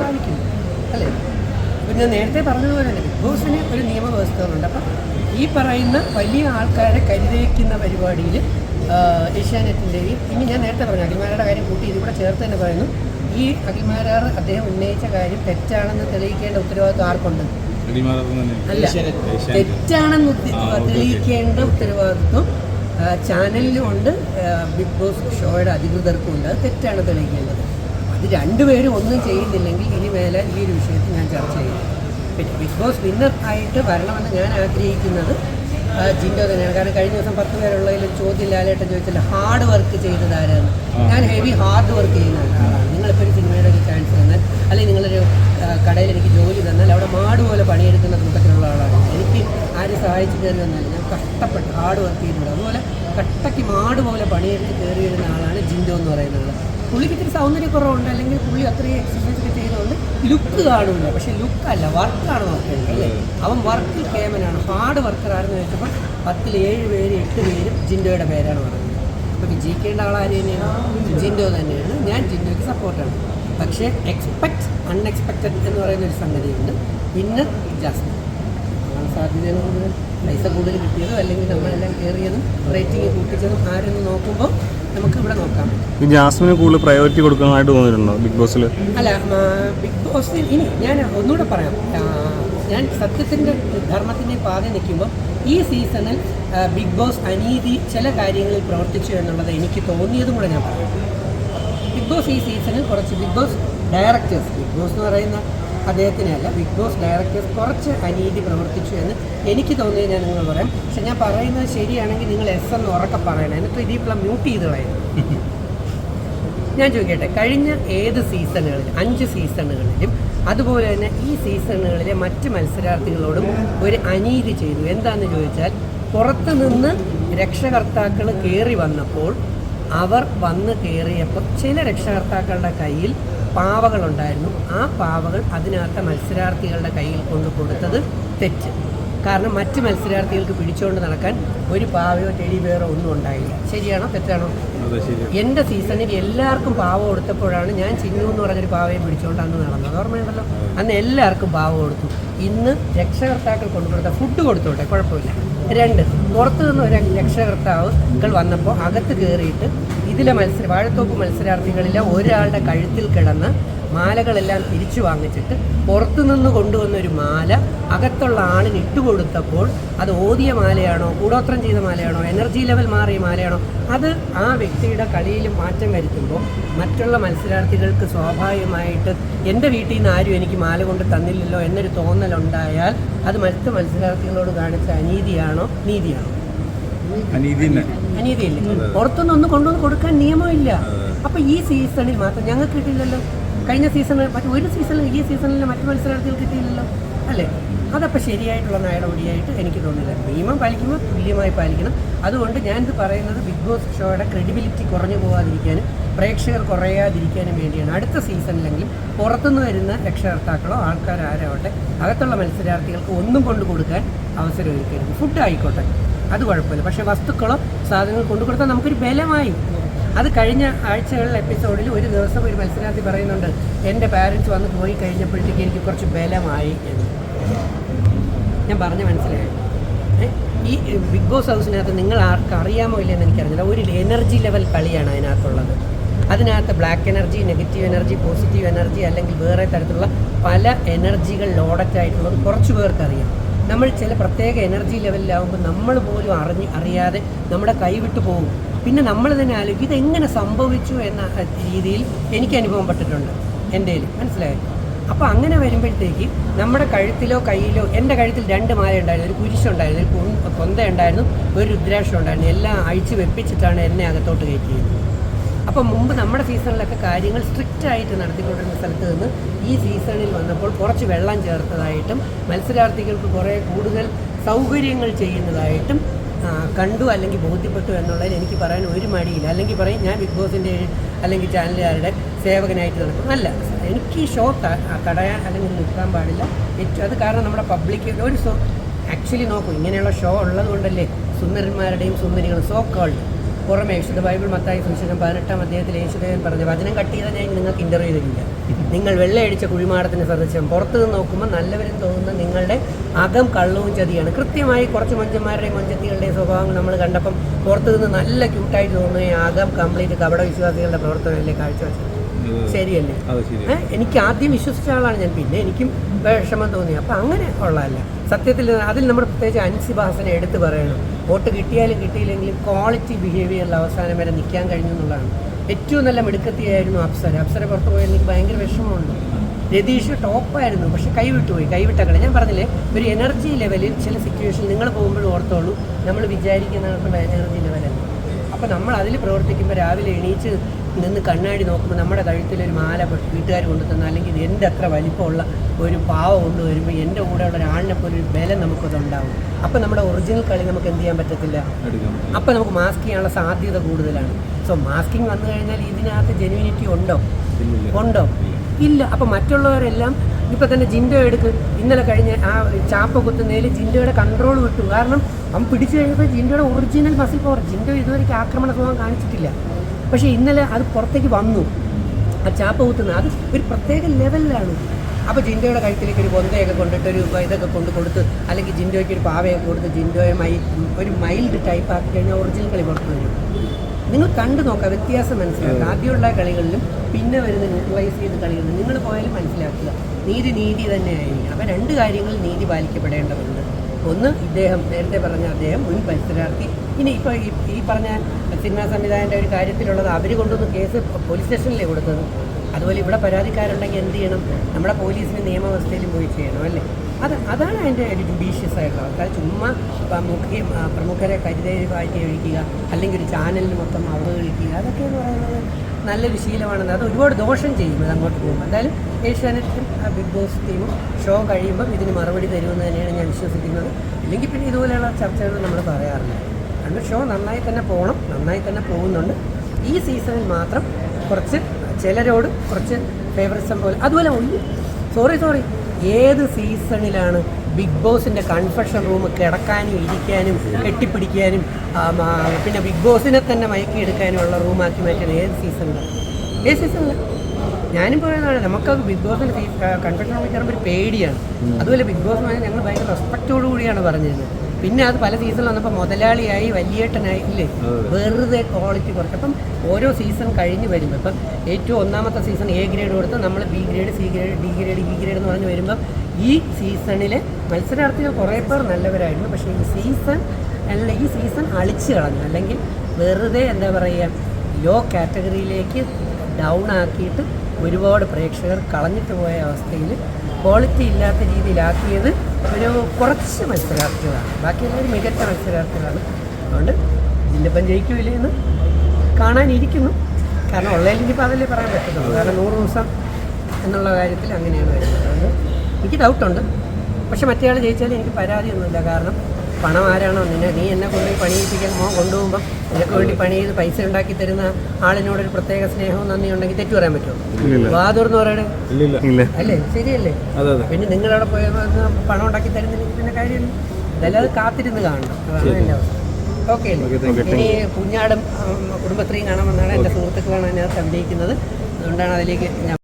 പാലിക്കുന്നു അല്ലേ? ഇപ്പം ഞാൻ നേരത്തെ പറഞ്ഞതുപോലെ തന്നെ ബിഗ് ബോസിന് ഒരു നിയമവ്യവസ്ഥകളുണ്ട്. അപ്പം ഈ പറയുന്ന വലിയ ആൾക്കാരെ കരുതേക്കുന്ന പരിപാടിയിൽ ഏഷ്യാനെറ്റിന്റെയും ഇനി ഞാൻ നേരത്തെ പറഞ്ഞു അഖിൽമാരുടെ കാര്യം കൂട്ടി ഇതിവിടെ ചേർത്ത് തന്നെ പറയുന്നു. ഈ അഖിൽമാരാർ അദ്ദേഹം ഉന്നയിച്ച കാര്യം തെറ്റാണെന്ന് തെളിയിക്കേണ്ട ഉത്തരവാദിത്വം ആർക്കുണ്ട്? അല്ല തെറ്റാണെന്ന്. തെളിയിക്കേണ്ട ഉത്തരവാദിത്വം ചാനലിലും ഉണ്ട് ബിഗ് ബോസ് ഷോയുടെ അധികൃതർക്കുമുണ്ട് അത് തെറ്റാണ് തെളിയിക്കേണ്ടത്. അത് രണ്ടുപേരും ഒന്നും ചെയ്യുന്നില്ലെങ്കിൽ ഇനി മേലെ ഈ ഒരു വിഷയത്തിൽ ഞാൻ ചർച്ച ചെയ്യും. പിന്നെ ബിഗ് ബോസ് വിന്നർ ആയിട്ട് വരണമെന്ന് ഞാൻ ആഗ്രഹിക്കുന്നത് ജിൻഡോ തന്നെയാണ്. കാരണം കഴിഞ്ഞ ദിവസം പത്ത് പേരുള്ളതിൽ ചോദ്യം ലാലേട്ടൻ ചോദിച്ചില്ല ഹാർഡ് വർക്ക് ചെയ്തത് ആരാണ്? ഞാൻ ഹെവി ഹാർഡ് വർക്ക് ചെയ്യുന്ന ആളാണ്. നിങ്ങളിപ്പോൾ ഒരു സിനിമയുടെ ഒരു ചാൻസ് തന്നാൽ അല്ലെങ്കിൽ നിങ്ങളൊരു കടയിൽ എനിക്ക് ജോലി തന്നാൽ അവിടെ മാട് പോലെ പണിയെടുക്കുന്ന കൂട്ടത്തിലുള്ള ആളാണ്. എനിക്ക് ആരും സഹായിച്ചു കയറി ഞാൻ കഷ്ടപ്പെട്ട് ഹാർഡ് വർക്ക് ചെയ്യുന്നുണ്ട് അതുപോലെ കട്ടയ്ക്ക് മാട് പോലെ പണിയെടുത്ത് കയറി വരുന്ന ആളാണ് ജിൻഡോ എന്ന് പറയുന്നത് ആൾ പുള്ളിക്ക് ഇത്തിരി സൗന്ദര്യക്കുറവുണ്ട് അല്ലെങ്കിൽ പുള്ളി അത്രയും എക്സസൈസ് ഒക്കെ ചെയ്തുകൊണ്ട് ലുക്ക് കാണില്ല പക്ഷേ ലുക്കല്ല വർക്കാണ് നോക്കേണ്ടത് അല്ലേ? അവൻ വർക്ക് കേമനാണ്. ഹാർഡ് വർക്കർ ആരെന്ന് ചോദിച്ചപ്പോൾ പത്തിൽ ഏഴ് പേര് എട്ട് പേരും ജിൻഡോയുടെ പേരാണ് പറഞ്ഞത്. അപ്പോൾ വിജയിക്കേണ്ട ആളാര് തന്നെയാണ്? ജിൻഡോ തന്നെയാണ്. ഞാൻ ജിൻഡോയ്ക്ക് സപ്പോർട്ടാണ് പക്ഷേ എക്സ്പെക്ട് അൺഎക്സ്പെക്റ്റഡ് എന്ന് പറയുന്ന ഒരു സംഗതിയുണ്ട്. ഇന്ന് ജാസ്മിൻ സാധ്യതയെന്ന് പൈസ കൂടുതൽ കിട്ടിയതും അല്ലെങ്കിൽ നമ്മളെല്ലാം കയറിയതും റേറ്റിംഗ് കൂട്ടിച്ചതും ആരെന്ന് നോക്കുമ്പോൾ നമുക്ക് ഇവിടെ നോക്കാം. ഈ ജാസ്മിന് കൂടുതൽ പ്രയോറിറ്റി കൊടുക്കാനായിട്ട് തോന്നിയിട്ടുണ്ടോ ബിഗ് ബോസിൽ അല്ല ബിഗ് ബോസിൽ ഇനി ഞാൻ ഒന്നുകൂടെ പറയാം. ഞാൻ സത്യത്തിന്റെ ധർമ്മത്തിന്റെ പാത നിൽക്കുമ്പോൾ ഈ സീസണിൽ ബിഗ് ബോസ് അനീതി ചില കാര്യങ്ങളിൽ പ്രവർത്തിച്ചു എന്നുള്ളത് എനിക്ക് തോന്നിയതും കൂടെ ഞാൻ പറയാം. ബിഗ് ബോസ് ഈ സീസണിൽ കുറച്ച് Bigg Boss directors Bigg Boss എന്ന് പറയുന്ന അദ്ദേഹത്തിനെ അല്ല ബിഗ് ബോസ് ഡയറക്ടർ കുറച്ച് അനീതി പ്രവർത്തിച്ചു എന്ന് എനിക്ക് തോന്നിയത് ഞാൻ നിങ്ങൾ പറയാം. പക്ഷെ ഞാൻ പറയുന്നത് ശരിയാണെങ്കിൽ നിങ്ങൾ എസ് എന്ന് ഉറക്കെ പറയണം. എന്നിട്ട് ഇതിപ്പോൾ മ്യൂട്ട് ചെയ്ത് കളയുന്നു ഞാൻ ചോദിക്കട്ടെ കഴിഞ്ഞ ഏത് സീസണുകളിൽ അഞ്ച് സീസണുകളിലും അതുപോലെ തന്നെ ഈ സീസണുകളിലെ മറ്റ് മത്സരാർത്ഥികളോടും ഒരു അനീതി ചെയ്തു? എന്താണെന്ന് ചോദിച്ചാൽ പുറത്തുനിന്ന് രക്ഷകർത്താക്കൾ കയറി വന്നപ്പോൾ അവർ വന്ന് കയറിയപ്പോൾ ചില രക്ഷകർത്താക്കളുടെ കയ്യിൽ പാവകളുണ്ടായിരുന്നു. ആ പാവകൾ അതിനകത്തെ മത്സരാർത്ഥികളുടെ കയ്യിൽ കൊണ്ടു കൊടുത്തത് തെറ്റ്. കാരണം മറ്റ് മത്സരാർത്ഥികൾക്ക് പിടിച്ചുകൊണ്ട് നടക്കാൻ ഒരു പാവയോ ടെടി ബെയറോ ഒന്നും ഉണ്ടായില്ല. ശരിയാണോ? തെറ്റാണോ? എന്റെ സീസണിൽ എല്ലാവർക്കും പാവ കൊടുത്തപ്പോഴാണ് ഞാൻ ചിന്നു എന്ന് പറഞ്ഞൊരു പാവയെ പിടിച്ചുകൊണ്ട് അന്ന് നടന്നത്. ഓർമ്മയുണ്ടല്ലോ? അന്ന് എല്ലാവർക്കും പാവ കൊടുത്തു. ഇന്ന് രക്ഷകർത്താക്കൾ കൊണ്ടുവരുന്ന ഫുഡ് കൊടുത്തോട്ടെ കുഴപ്പമില്ല. രണ്ട് പുറത്തു നിന്ന് ഒരു രക്ഷകർത്താവുകൾ വന്നപ്പോൾ അകത്ത് കയറിയിട്ട് ഇതിലെ മത്സര വാഴത്തോപ്പ് മത്സരാർത്ഥികളിലെ ഒരാളുടെ കഴുത്തിൽ കിടന്ന് മാലകളെല്ലാം തിരിച്ചു വാങ്ങിച്ചിട്ട് പുറത്തുനിന്ന് കൊണ്ടുവന്ന ഒരു മാല അകത്തുള്ള ആണിന് ഇട്ടുകൊടുത്തപ്പോൾ അത് ഓതിയ മാലയാണോ കൂടോത്രം ചെയ്ത മാലയാണോ എനർജി ലെവൽ മാറിയ മാലയാണോ അത് ആ വ്യക്തിയുടെ കളിയിൽ മാറ്റം വരുത്തുമ്പോൾ മറ്റുള്ള മത്സരാർത്ഥികൾക്ക് സ്വാഭാവികമായിട്ട് എന്റെ വീട്ടിൽ നിന്ന് ആരും എനിക്ക് മാല കൊണ്ട് തന്നില്ലല്ലോ എന്നൊരു തോന്നലുണ്ടായാൽ അത് മറ്റ് മത്സരാർത്ഥികളോട് കാണിച്ച അനീതിയാണോ നീതിയാണോ? അനീതിയില്ല പുറത്തുനിന്ന് ഒന്ന് കൊണ്ടുവന്ന് കൊടുക്കാൻ നിയമമില്ല. അപ്പൊ ഈ സീസണിൽ മാത്രം ഞങ്ങൾക്ക് കിട്ടിയില്ലല്ലോ കഴിഞ്ഞ സീസണിൽ മറ്റു ഒരു സീസണിൽ ഈ സീസണിൽ മറ്റു മത്സരാർത്ഥികൾ കിട്ടിയില്ലല്ലോ? അല്ലേ? അതപ്പോൾ ശരിയായിട്ടുള്ള നടപടിയായിട്ട് എനിക്ക് തോന്നുന്നില്ല. നിയമം പാലിക്കുമ്പോൾ തുല്യമായി പാലിക്കണം. അതുകൊണ്ട് ഞാനിത് പറയുന്നത് ബിഗ് ബോസ് ഷോയുടെ ക്രെഡിബിലിറ്റി കുറഞ്ഞു പോകാതിരിക്കാനും പ്രേക്ഷകർ കുറയാതിരിക്കാനും വേണ്ടിയാണ്. അടുത്ത സീസണിലെങ്കിലും പുറത്തുനിന്ന് വരുന്ന രക്ഷകർത്താക്കളോ ആൾക്കാരാരാവട്ടെ അകത്തുള്ള മത്സരാർത്ഥികൾക്ക് ഒന്നും കൊണ്ടു കൊടുക്കാൻ അവസരം ഒരുക്കരുത്. ഫുഡ് ആയിക്കോട്ടെ. അത് കുഴപ്പമില്ല. പക്ഷേ വസ്തുക്കളോ സാധനങ്ങൾ കൊണ്ടു കൊടുത്താൽ നമുക്കൊരു ബലമായി അത് കഴിഞ്ഞ ആഴ്ചകളിൽ എപ്പിസോഡിൽ ഒരു ദിവസം ഒരു മത്സരാർത്ഥി പറയുന്നുണ്ട് എന്റെ പാരൻസ് വന്ന് പോയി കഴിഞ്ഞപ്പോഴത്തേക്ക് എനിക്ക് കുറച്ച് ബലമായി എന്ന്. ഞാൻ പറഞ്ഞ മനസ്സിലായി? ഈ ബിഗ് ബോസ് ഹൗസിനകത്ത് നിങ്ങൾ ആർക്ക് അറിയാമോ ഇല്ലെന്ന് എനിക്കറിഞ്ഞില്ല ഒരു എനർജി ലെവൽ കളിയാണ് അതിനകത്തുള്ളത്. അതിനകത്ത് black energy negative energy positive energy അല്ലെങ്കിൽ വേറെ തരത്തിലുള്ള പല എനർജികൾ ലോഡറ്റായിട്ടുള്ളത് കുറച്ച് പേർക്ക് അറിയാം. നമ്മൾ ചില പ്രത്യേക എനർജി ലെവലിലാവുമ്പോൾ നമ്മൾ പോലും അറിഞ്ഞ് അറിയാതെ നമ്മുടെ കൈവിട്ടു പോകും. പിന്നെ നമ്മൾ തന്നെ ആലോചിക്കും ഇതെങ്ങനെ സംഭവിച്ചു എന്ന രീതിയിൽ എനിക്ക് അനുഭവം പെട്ടിട്ടുണ്ട് എന്റെ മനസ്സിലായോ? അപ്പോൾ അങ്ങനെ വരുമ്പോഴത്തേക്ക് നമ്മുടെ കഴുത്തിലോ കയ്യിലോ എന്റെ കഴുത്തിൽ രണ്ട് മാല ഉണ്ടായിരുന്നു ഒരു കുരിശുണ്ടായിരുന്നു ഒരു കൊന്ത ഉണ്ടായിരുന്നു ഒരു രുദ്രാക്ഷം ഉണ്ടായിരുന്നു എല്ലാം അഴിച്ചു വെപ്പിച്ചിട്ടാണ് എന്നെ അകത്തോട്ട് കയറ്റിയത്. അപ്പോൾ മുമ്പ് നമ്മുടെ സീസണിലൊക്കെ കാര്യങ്ങൾ സ്ട്രിക്റ്റ് ആയിട്ട് നടത്തിക്കൊണ്ടിരുന്ന സ്ഥലത്ത് നിന്ന് ഈ സീസണിൽ വന്നപ്പോൾ കുറച്ച് വെള്ളം ചേർത്തതായിട്ടും മത്സരാർത്ഥികൾക്ക് കുറേ കൂടുതൽ സൗകര്യങ്ങൾ ചെയ്യുന്നതായിട്ടും കണ്ടു അല്ലെങ്കിൽ ബോധ്യപ്പെട്ടു എന്നുള്ളതിന് എനിക്ക് പറയാൻ ഒരു മടിയില്ല. അല്ലെങ്കിൽ പറയും ഞാൻ ബിഗ് ബോസിന്റെ അല്ലെങ്കിൽ ചാനലുകാരുടെ സേവകനായിട്ട് നടക്കും. അല്ല എനിക്ക് ഷോ തടയാൻ അല്ലെങ്കിൽ നിൽക്കാൻ പാടില്ല. അത് കാരണം നമ്മുടെ പബ്ലിക് ഒരു ആക്ച്വലി നോക്കും ഇങ്ങനെയുള്ള ഷോ ഉള്ളതുകൊണ്ടല്ലേ സുന്ദരന്മാരുടെയും സുന്ദരികളും സോ പുറമേ വിശുദ്ധ ബൈബിൾ മത്തായി സുവിശേഷം പതിനെട്ടാം അദ്ദേഹത്തിൽ യേശുദേവൻ പറഞ്ഞു വചനം കട്ട് ചെയ്താൽ ഞാൻ നിങ്ങൾക്ക് ഇന്റർവ്യൂ തരില്ല നിങ്ങൾ വെള്ളയടിച്ച കുഴിമാടത്തിന് സദൃശ്യം പുറത്തു നിന്ന് നോക്കുമ്പോൾ നല്ലവരും തോന്നുന്ന നിങ്ങളുടെ അകം കള്ളവും ചതിയാണ്. കൃത്യമായി കുറച്ച് മഞ്ചന്മാരുടെയും മഞ്ചത്തികളുടെയും സ്വഭാവം നമ്മൾ കണ്ടപ്പം പുറത്തു നിന്ന് നല്ല ക്യൂട്ടായിട്ട് തോന്നുകയും അകം കംപ്ലീറ്റ് കപട വിശ്വാസികളുടെ പ്രവർത്തനമല്ലേ കാഴ്ചവെച്ചത്? ശരിയല്ലേ? എനിക്ക് ആദ്യം വിശ്വസിച്ച ആളാണ് ഞാൻ. പിന്നെ എനിക്കും വിഷമം തോന്നി. അപ്പം അങ്ങനെ ഉള്ളതല്ല. സത്യത്തിൽ അതിൽ നമ്മൾ പ്രത്യേകിച്ച് അൻസിബാസനെ എടുത്ത് പറയണം. വോട്ട് കിട്ടിയാലും കിട്ടിയില്ലെങ്കിലും ക്വാളിറ്റി ബിഹേവിയറിൽ അവസാനം വരെ നിൽക്കാൻ കഴിഞ്ഞു എന്നുള്ളതാണ്. ഏറ്റവും നല്ല മിടുക്കത്തിയായിരുന്നു അപ്സര. അപ്സര പുറത്ത് പോയാൽ എനിക്ക് ഭയങ്കര വിഷമമുണ്ട്. രതീഷ് ടോപ്പായിരുന്നു പക്ഷെ കൈവിട്ടുപോയി കൈവിട്ട കളി. ഞാൻ പറഞ്ഞില്ലേ ഒരു എനർജി ലെവലിൽ ചില സിറ്റുവേഷനിൽ നിങ്ങൾ പോകുമ്പോഴും ഓർത്തോളൂ നമ്മൾ വിചാരിക്കുന്ന എനർജി ലെവലല്ല അപ്പോൾ നമ്മൾ അതിൽ പ്രവർത്തിക്കുമ്പോൾ രാവിലെ എണീച്ച് നിന്ന് കണ്ണാടി നോക്കുമ്പോൾ നമ്മുടെ കഴുത്തിലൊരു മാല വീട്ടുകാർ കൊണ്ടുതന്ന അല്ലെങ്കിൽ എന്റെ അത്ര വലിപ്പമുള്ള ഒരു പാവ കൊണ്ടുവരുമ്പോൾ എന്റെ കൂടെ ഉള്ള ഒരാളിനെ പോലെ ഒരു ബലം നമുക്കതുണ്ടാവും. അപ്പം നമ്മുടെ ഒറിജിനൽ കളി നമുക്ക് എന്ത് ചെയ്യാൻ പറ്റത്തില്ല? അപ്പം നമുക്ക് മാസ്ക് ചെയ്യാനുള്ള സാധ്യത കൂടുതലാണ്. സോ മാസ്കിങ് വന്നു കഴിഞ്ഞാൽ ഇതിനകത്ത് ജെനുവിനിറ്റി ഉണ്ടോ. ഉണ്ടോ? ഇല്ല. അപ്പോൾ മറ്റുള്ളവരെല്ലാം ഇപ്പം തന്നെ ജിൻഡോ എടുക്ക്. ഇന്നലെ കഴിഞ്ഞ ആ ചാപ്പ കുത്തുന്നതിൽ ജിൻഡോയുടെ കൺട്രോൾ വിട്ടു. കാരണം അവൻ പിടിച്ചു കഴിഞ്ഞപ്പോൾ ജിൻഡോയുടെ ഒറിജിനൽ മസിൽ പവർ ജിൻഡോ ഇതുവരെ ആക്രമണ സ്വഭാവം കാണിച്ചിട്ടില്ല. പക്ഷേ ഇന്നലെ അത് പുറത്തേക്ക് വന്നു. ആ ചാപ്പ കുത്തുന്നത് അത് ഒരു പ്രത്യേക ലെവലിലാണ്. അപ്പോൾ ജിൻഡോയുടെ കഴുത്തിലേക്ക് ഒരു ബൊന്തയൊക്കെ കൊണ്ടിട്ട് ഒരു ഇതൊക്കെ കൊണ്ട് കൊടുത്ത് അല്ലെങ്കിൽ ജിൻഡോയ്ക്ക് ഒരു പാവയൊക്കെ കൊടുത്ത് ജിൻഡോയെ മൈ ഒരു മൈൽഡ് ടൈപ്പ് ആക്കി കഴിഞ്ഞാൽ ഒറിജിനൽ കളി പുറത്തു വരും. നിങ്ങൾ കണ്ടു നോക്കുക വ്യത്യാസം മനസ്സിലാക്കുക. ആദ്യമുള്ള കളികളിലും പിന്നെ വരുന്ന ന്യൂട്രലൈസ് ചെയ്ത കളികളിലും നിങ്ങൾ പോയാലും മനസ്സിലാക്കുക. നീതി നീതി തന്നെ ആയിരിക്കണം അപ്പോൾ രണ്ട് കാര്യങ്ങൾ നീതി പാലിക്കപ്പെടേണ്ടതുണ്ട്. ഒന്ന് ഇദ്ദേഹം നേരത്തെ പറഞ്ഞ അദ്ദേഹം മുൻ മത്സരാർത്ഥി. ഇനി ഇപ്പോൾ ഈ പറഞ്ഞ സിനിമാ സംവിധായകന്റെ ഒരു കാര്യത്തിലുള്ളത് അവർ കൊണ്ടുവന്ന് കേസ് പോലീസ് സ്റ്റേഷനിലേ കൊടുത്തത്. അതുപോലെ ഇവിടെ പരാതിക്കാരുണ്ടെങ്കിൽ എന്ത് ചെയ്യണം? നമ്മുടെ പോലീസിന് നിയമവ്യവസ്ഥയിലും പോയി ചെയ്യണം അല്ലേ? അത് അതാണ് അതിന്റെ ഒരു ജുഡീഷ്യസ് ആയിട്ടുള്ള ആൾക്കാർ. ചുമ്മാ മുഖ്യ പ്രമുഖരെ കരുതേരി വായിക്കുക ഒഴിക്കുക അല്ലെങ്കിൽ ഒരു ചാനലിന് മൊത്തം അവഹേളിക്കുക അതൊക്കെ എന്ന് പറയുന്നത് നല്ലൊരു ശീലമാണെന്ന് അത് ഒരുപാട് ദോഷം ചെയ്യും അത് അങ്ങോട്ട് പോകുമ്പോൾ. എന്തായാലും ഏഷ്യാനെറ്റും ബിഗ് ബോസ് ടീമും ഷോ കഴിയുമ്പം ഇതിന് മറുപടി തരുമെന്ന് തന്നെയാണ് ഞാൻ വിശ്വസിക്കുന്നത്. ഇല്ലെങ്കിൽ പിന്നെ ഇതുപോലെയുള്ള ചർച്ചകൾ നമ്മൾ പറയാറില്ല. കാരണം ഷോ നന്നായി തന്നെ പോകണം നന്നായി തന്നെ പോകുന്നുണ്ട്. ഈ സീസണിൽ മാത്രം കുറച്ച് ചിലരോട് കുറച്ച് ഫേവറിസം പോലെ. അതുപോലെ സോറി സോറി ഏത് സീസണിലാണ് ബിഗ് ബോസിന്റെ കൺഫെഷൻ റൂം കിടക്കാനും ഇരിക്കാനും കെട്ടിപ്പിടിക്കാനും പിന്നെ ബിഗ് ബോസിനെ തന്നെ മയക്കിയെടുക്കാനുമുള്ള റൂമാക്കി മാറ്റാൻ ഏത് സീസണിലാണ്? ഏത് സീസണിലാണ്? ഞാനും പറയുന്നതാണ് നമുക്ക് ബിഗ് ബോസിന്റെ കൺഫെഷൻ റൂമിൽ കയറുമ്പോൾ ഒരു പേടിയാണ്. അതുപോലെ ബിഗ് ബോസ് ഞങ്ങൾ ഭയങ്കര റെസ്പെക്റ്റോടു കൂടിയാണ് പറഞ്ഞിരുന്നത്. പിന്നെ അത് പല സീസണിൽ വന്നപ്പോൾ മുതലാളിയായി വലിയേട്ടനായി ഇല്ലേ? വെറുതെ ക്വാളിറ്റി കുറച്ച്. അപ്പം ഓരോ സീസൺ കഴിഞ്ഞ് വരുമ്പോൾ ഇപ്പം ഏറ്റവും ഒന്നാമത്തെ സീസൺ എ ഗ്രേഡ് കൊടുത്ത് നമ്മൾ B grade C grade D grade E grade എന്ന് പറഞ്ഞ് വരുമ്പം ഈ സീസണിൽ മത്സരാർത്ഥികൾ കുറേ പേർ നല്ലവരായിരുന്നു. പക്ഷേ ഈ സീസൺ അല്ല ഈ സീസൺ അളിച്ചു കളഞ്ഞു. അല്ലെങ്കിൽ വെറുതെ എന്താ പറയുക ലോ കാറ്റഗറിയിലേക്ക് ഡൗൺ ആക്കിയിട്ട് ഒരുപാട് പ്രേക്ഷകർ കളഞ്ഞിട്ട് പോയ അവസ്ഥയിൽ ക്വാളിറ്റി ഇല്ലാത്ത രീതിയിലാക്കിയത് ഒരു കുറച്ച് മത്സരാർത്ഥികളാണ്. ബാക്കി മികച്ച മത്സരാർത്ഥികളാണ്. അതുകൊണ്ട് ജില്ലപ്പം ജയിക്കൂലേ എന്ന് കാണാനിരിക്കുന്നു. കാരണം ഉള്ളതിൽ ഇനിയിപ്പോൾ അതല്ലേ പറയാൻ പറ്റത്തുള്ളൂ. കാരണം നൂറ് ദിവസം എന്നുള്ള കാര്യത്തിൽ അങ്ങനെയാണ് വരുന്നത്. അതുകൊണ്ട് എനിക്ക് ഡൗട്ടുണ്ട് പക്ഷെ ആൾ ജയിച്ചാലും എനിക്ക് പരാതിയൊന്നുമില്ല. കാരണം പണം ആരാണോ നിന്നെ? നീ എന്നെ കൊണ്ടുപോയി പണിയിപ്പിക്കാൻ മോ കൊണ്ടുപോകുമ്പോൾ നിനക്ക് വേണ്ടി പണി ചെയ്ത് പൈസ ഉണ്ടാക്കി തരുന്ന ആളിനോടൊരു പ്രത്യേക സ്നേഹവും നന്ദി ഉണ്ടെങ്കിൽ തെറ്റു പറയാൻ പറ്റുമോ? വാതൂർന്ന് പറയണേ ഇല്ല. അല്ലേ? ശരിയല്ലേ? അതെ അതെ. പിന്നെ നിങ്ങളവിടെ പോയ പണം ഉണ്ടാക്കി തരുന്നതിന് പിന്നെ കാര്യം ഇതെല്ലാം അത് കാത്തിരുന്ന് കാണണം. അതാണ് ഓക്കെ. ഇനി കുഞ്ഞാടും കുടുംബത്രയും കുടുംബശ്രീയും കാണാമെന്നാണ് എന്റെ സുഹൃത്തുക്കളാണ് അതിനകത്ത് അഭിനയിക്കുന്നത്. അതുകൊണ്ടാണ് അതിലേക്ക് ഞാൻ